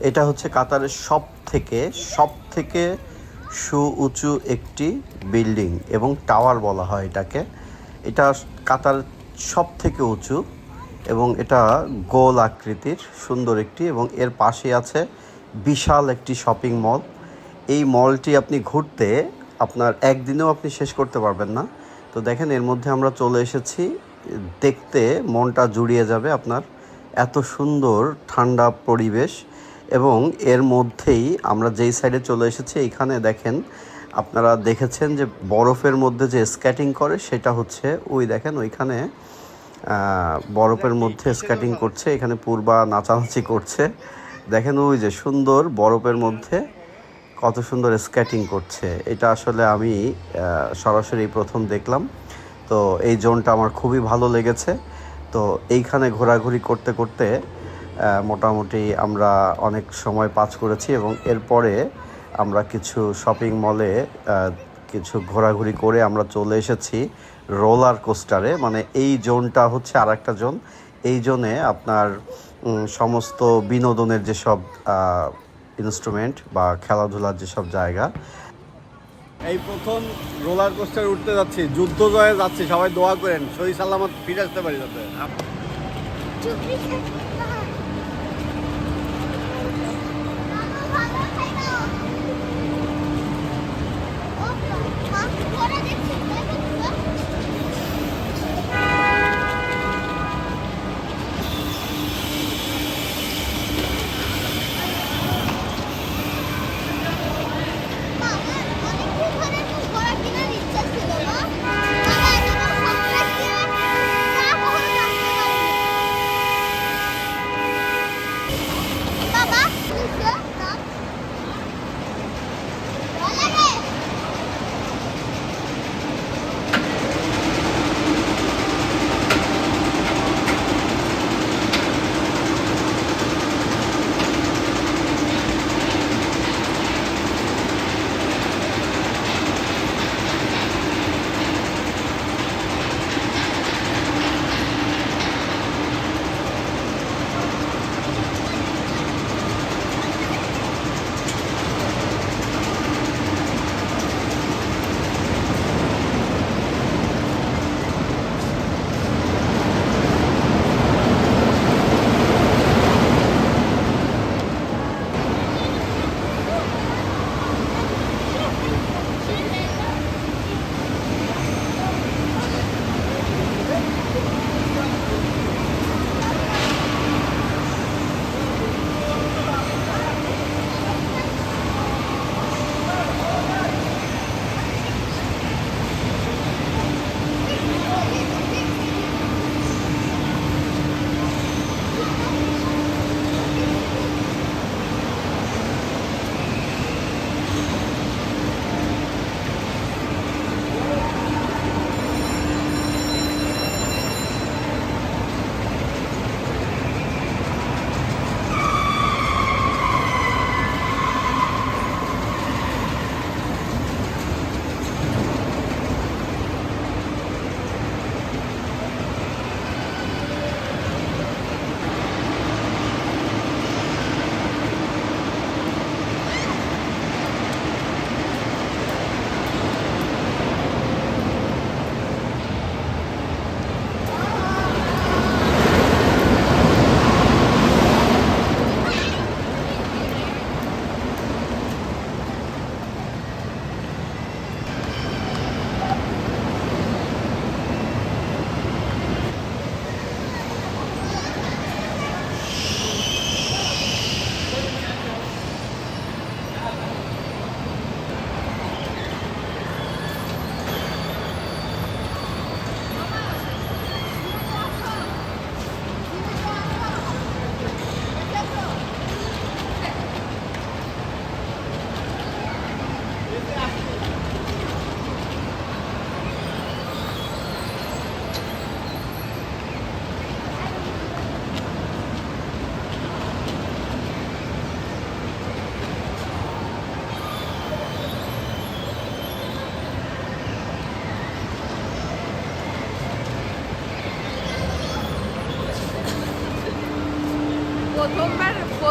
এটা হচ্ছে কাতারের সব থেকে সব থেকে সু, উঁচু একটি বিল্ডিং এবং টাওয়ার বলা হয় এটাকে। এটা কাতার সব থেকে উঁচু এবং এটা গোল আকৃতির সুন্দর একটি এবং এর পাশে আছে বিশাল একটি শপিং মল। এই মলটি আপনি ঘুরতে আপনার একদিনেও আপনি শেষ করতে পারবেন না। তো দেখেন, এর মধ্যে আমরা চলে এসেছি। দেখতে মনটা জুড়িয়ে যাবে আপনার। এত সুন্দর ঠান্ডা পরিবেশ। এবং এর মধ্যেই আমরা যেই সাইডে চলে এসেছি এইখানে দেখেন আপনারা দেখেছেন যে বরফের মধ্যে যে স্কেটিং করে সেটা হচ্ছে ওই দেখেন ওইখানে বরফের মধ্যে স্কেটিং করছে এখানে পূর্বা নাচানাচি করছে। দেখেন ওই যে সুন্দর বরফের মধ্যে কত সুন্দর স্কেটিং করছে। এটা আসলে আমি সরাসরি প্রথম দেখলাম। তো এই জোনটা আমার খুবই ভালো লেগেছে। তো এইখানে ঘোরাঘুরি করতে করতে মোটামুটি আমরা অনেক সময় পাস করেছি এবং এরপরে আমরা কিছু শপিং মলে কিছু ঘোরাঘুরি করে আমরা চলে এসেছি রোলার কোস্টারে মানে এই জোনটা হচ্ছে আর একটা জোন। এই জোনে আপনার সমস্ত বিনোদনের যেসব ইনস্ট্রুমেন্ট বা খেলাধুলার যেসব জায়গা। এই প্রথম রোলার কোস্টার উঠতে যাচ্ছি। যুদ্ধ জয়ে যাচ্ছি। সবাই দোয়া করেন। সহি সাল্লামত ফিরে আসতে পারি যাতে।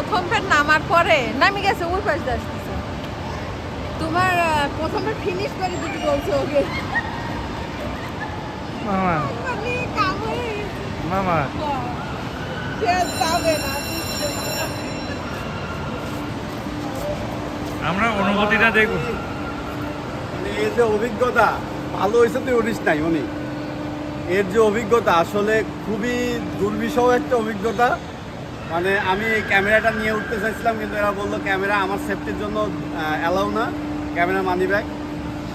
স্টপের নামার পরে নামি গেছে ওই পাশ আসতেছে। তোমার প্রথমে ফিনিশ করে দিতে বলছো ওকে? মামা। মানে মামা। আমরা অনুভূতিটা দেখব। মানে এই যে অভিজ্ঞতা ভালো হয়েছে তুই উঠিস নাই উনি। এর যে অভিজ্ঞতা আসলে খুবই দুর্বিষহ একটা অভিজ্ঞতা। মানে আমি ক্যামেরাটা নিয়ে উঠতে চাইছিলাম কিন্তু এরা বলল ক্যামেরা আমার সেফটির জন্য অ্যালাউ না ক্যামেরা মানি ব্যাগ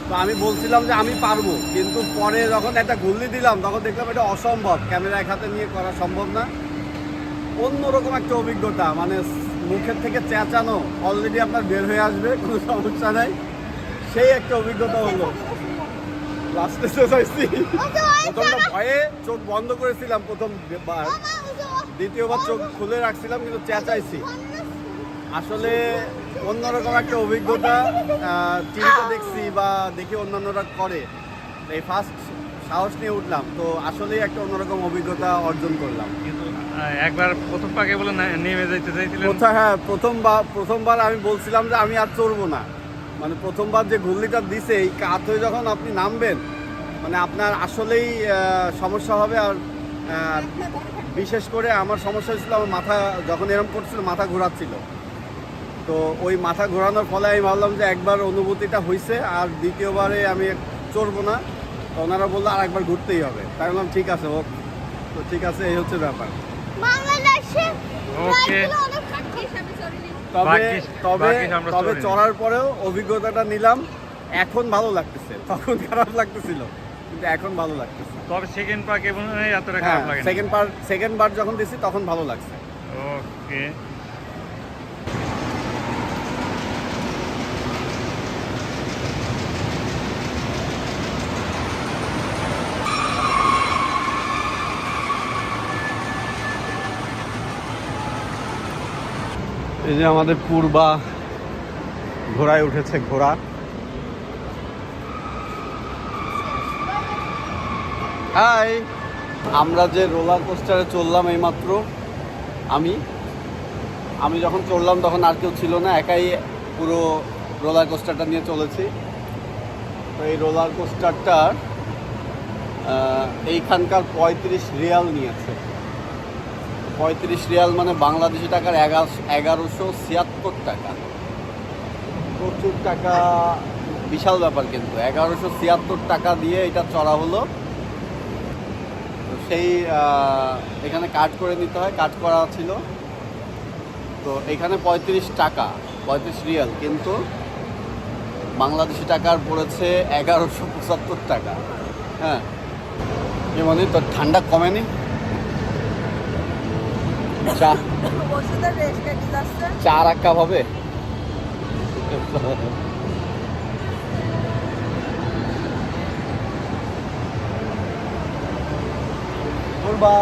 তো আমি বলছিলাম যে আমি পারব কিন্তু পরে যখন একটা গুল্লি দিলাম তখন দেখলাম এটা অসম্ভব। ক্যামেরা এক হাতে নিয়ে করা সম্ভব না। অন্যরকম একটা অভিজ্ঞতা মানে মুখের থেকে চেঁচানো অলরেডি আপনার বের হয়ে আসবে কোনো সমস্যা নাই। সেই একটা অভিজ্ঞতা হলো। লাস্টে হয়েছি প্রথমটা ভয়ে চোখ বন্ধ করেছিলাম প্রথম বার। দ্বিতীয়বার চোখ খুলে রাখছিলাম কিন্তু চেঁচাইছি। আসলে অন্যরকম একটা অভিজ্ঞতা টিভিতে দেখছি বা দেখি অন্যান্যরা করে। এই ফার্স্ট সাহস নিয়ে উঠলাম তো আসলেই একটা অন্যরকম অভিজ্ঞতা অর্জন করলাম। একবার প্রথম পাকে বলে নেমে যাইতে চাইছিলেন? হ্যাঁ প্রথমবার প্রথমবার আমি বলছিলাম যে আমি আর চড়বো না। মানে প্রথমবার যে ঘুরলিটা দিছে এই কাত হয়ে যখন আপনি নামবেন মানে আপনার আসলেই সমস্যা হবে আর বিশেষ করে আমার সমস্যা হয়েছিল আমার মাথা যখন এরম করছিল মাথা ঘোরাচ্ছিল। তো ওই মাথা ঘোরানোর ফলে আমি ভাবলাম যে একবার অনুভূতিটা হয়েছে আর দ্বিতীয়বারে আমি চড়বো না। তো ওনারা বলল আর একবার ঘুরতেই হবে। তাই বললাম ঠিক আছে ও তো ঠিক আছে এই হচ্ছে ব্যাপার। ওকে। তবে তবে তবে চড়ার পরেও অভিজ্ঞতাটা নিলাম। এখন ভালো লাগতেছে তখন খারাপ লাগতেছিল কিন্তু এখন ভালো লাগতেছে। তবে সেকেন্ড মনে হয় এতটা খারাপ লাগে সেকেন্ড বার সেকেন্ড বার যখন দিছি তখন ভালো লাগছে। ওকে এই যে আমাদের পূর্বা ঘোড়ায় উঠেছে ঘোড়া। হাই। আমরা যে রোলার কোস্টারে চললাম এইমাত্র, আমি। আমি যখন চললাম তখন আর কেউ ছিল না, একাই পুরো রোলার কোস্টারটা নিয়ে চলেছি। তো এই রোলার কোস্টারটার এইখানকার পঁয়ত্রিশ রিয়াল নিয়েছে। পঁয়ত্রিশ রিয়াল মানে বাংলাদেশি টাকার এগারো এগারোশো ছিয়াত্তর টাকা। প্রচুর টাকা, বিশাল ব্যাপার কিন্তু। এগারোশো ছিয়াত্তর টাকা দিয়ে এটা চড়া হলো। সেই এখানে কাট করে নিতে হয় কাট করা ছিল। তো এখানে পঁয়ত্রিশ টাকা পঁয়ত্রিশ রিয়াল কিন্তু বাংলাদেশি টাকার পড়েছে এগারোশো পঁচাত্তর টাকা। হ্যাঁ। কি মানে তোর ঠান্ডা কমেনি? চা। চা কাপ হবে? পূর্বা